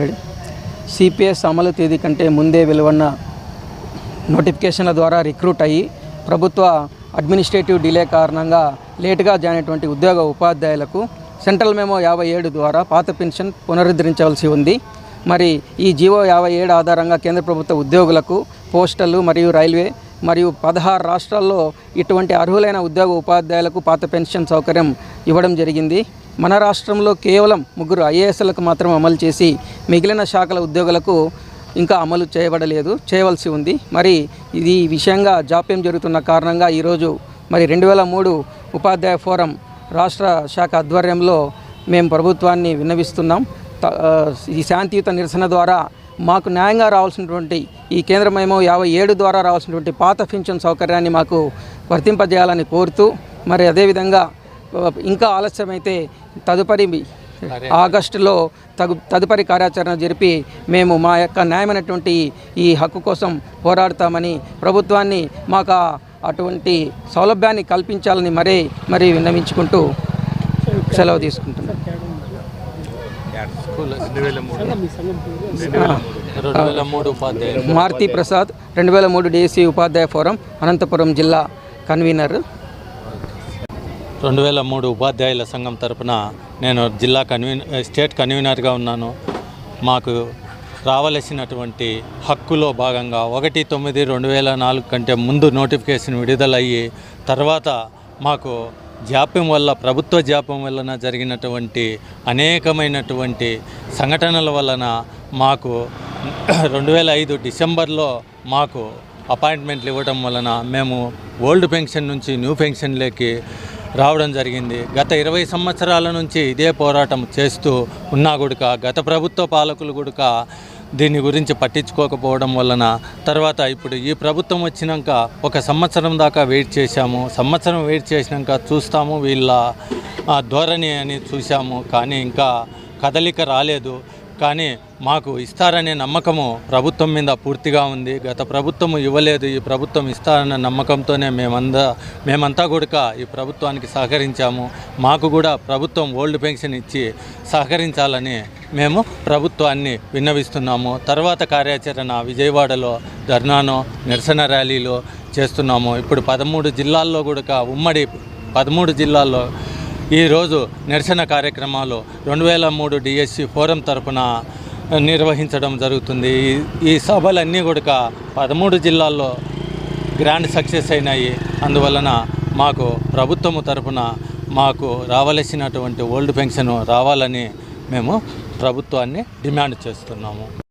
Ready. CPS అమలు తేదీ కంటే ముందే వెలువన్న నోటిఫికేషన్ల ద్వారా రిక్రూట్ అయ్యి ప్రభుత్వ అడ్మినిస్ట్రేటివ్ డిలే కారణంగా లేటుగా జాయిన్ అయినటువంటి ఉద్యోగ ఉపాధ్యాయులకు సెంట్రల్ మెమో యాభై ఏడు ద్వారా పాత పెన్షన్ పునరుద్ధరించవలసి ఉంది. మరి ఈ జీవో యాభై ఏడు ఆధారంగా కేంద్ర ప్రభుత్వ ఉద్యోగులకు పోస్టల్ మరియు రైల్వే మరియు పదహారు రాష్ట్రాల్లో ఇటువంటి అర్హులైన ఉద్యోగ ఉపాధ్యాయులకు పాత పెన్షన్ సౌకర్యం ఇవ్వడం జరిగింది. మన రాష్ట్రంలో కేవలం ముగ్గురు ఐఏఎస్లకు మాత్రం అమలు చేసి మిగిలిన శాఖల ఉద్యోగులకు ఇంకా అమలు చేయబడలేదు చేయవలసి ఉంది. మరి ఇది విషయంగా జాప్యం జరుగుతున్న కారణంగా ఈరోజు మరి రెండు వేల మూడు ఉపాధ్యాయ ఫోరం రాష్ట్ర శాఖ ఆధ్వర్యంలో మేము ప్రభుత్వాన్ని విన్నవిస్తున్నాం. ఈ శాంతియుత నిరసన ద్వారా మాకు న్యాయంగా రావాల్సినటువంటి ఈ కేంద్రమేమో యాభై ఏడు ద్వారా రావాల్సినటువంటి పాత పింఛన్ సౌకర్యాన్ని మాకు వర్తింపజేయాలని కోరుతూ మరి అదేవిధంగా ఇంకా ఆలస్యమైతే తదుపరి ఆగస్టులో తగు తదుపరి కార్యాచరణ జరిపి మేము మా యొక్క న్యాయమైనటువంటి ఈ హక్కు కోసం పోరాడతామని ప్రభుత్వాన్ని మాకు అటువంటి సౌలభ్యాన్ని కల్పించాలని మరీ మరీ విన్నవించుకుంటూ సెలవు తీసుకుంటున్నాం. మారుతి ప్రసాద్ రెండు వేల మూడు డిఎస్సి ఉపాధ్యాయ ఫోరం అనంతపురం జిల్లా కన్వీనర్. రెండు వేల మూడు ఉపాధ్యాయుల సంఘం తరపున నేను జిల్లా కన్వీన్ స్టేట్ కన్వీనర్గా ఉన్నాను. మాకు రావలసినటువంటి హక్కులో భాగంగా ఒకటి తొమ్మిది రెండు వేల నాలుగు కంటే ముందు నోటిఫికేషన్ విడుదలయ్యి తర్వాత మాకు జాప్యం వల్ల ప్రభుత్వ జాప్యం వలన జరిగినటువంటి అనేకమైనటువంటి సంఘటనల వలన మాకు రెండు వేల ఐదు డిసెంబర్లో మాకు అపాయింట్మెంట్లు ఇవ్వడం వలన మేము ఓల్డ్ పెన్షన్ నుంచి న్యూ పెన్షన్లోకి రావడం జరిగింది. గత ఇరవై సంవత్సరాల నుంచి ఇదే పోరాటం చేస్తూ ఉన్నా గుడక గత ప్రభుత్వ పాలకులు గుడక దీని గురించి పట్టించుకోకపోవడం వలన తర్వాత ఇప్పుడు ఈ ప్రభుత్వం వచ్చినాక ఒక సంవత్సరం దాకా వెయిట్ చేశాము. సంవత్సరం వెయిట్ చేసినాక చూస్తాము వీళ్ళ ధోరణి అని చూసాము కానీ ఇంకా కదలిక రాలేదు. కానీ మాకు ఇస్తారనే నమ్మకము ప్రభుత్వం మీద పూర్తిగా ఉంది. గత ప్రభుత్వం ఇవ్వలేదు. ఈ ప్రభుత్వం ఇస్తారన్న నమ్మకంతోనే మేమందా మేమంతా కూడా ఈ ప్రభుత్వానికి సహకరించాము. మాకు కూడా ప్రభుత్వం ఓల్డ్ పెన్షన్ ఇచ్చి సహకరించాలని మేము ప్రభుత్వాన్ని విన్నవిస్తున్నాము. తర్వాత కార్యాచరణ విజయవాడలో ధర్నాను నిరసన ర్యాలీలో చేస్తున్నాము. ఇప్పుడు పదమూడు జిల్లాల్లో కూడా ఉమ్మడి పదమూడు జిల్లాల్లో ఈరోజు నిరసన కార్యక్రమాలు రెండు వేల మూడు డిఎస్సి ఫోరం తరపున నిర్వహించడం జరుగుతుంది. ఈ- ఈ సభలన్నీ కూడా పదమూడు జిల్లాల్లో గ్రాండ్ సక్సెస్ అయినాయి. అందువలన మాకు ప్రభుత్వము తరపున మాకు రావలసినటువంటి ఓల్డ్ పెన్షన్ రావాలని మేము ప్రభుత్వాన్ని డిమాండ్ చేస్తున్నాము.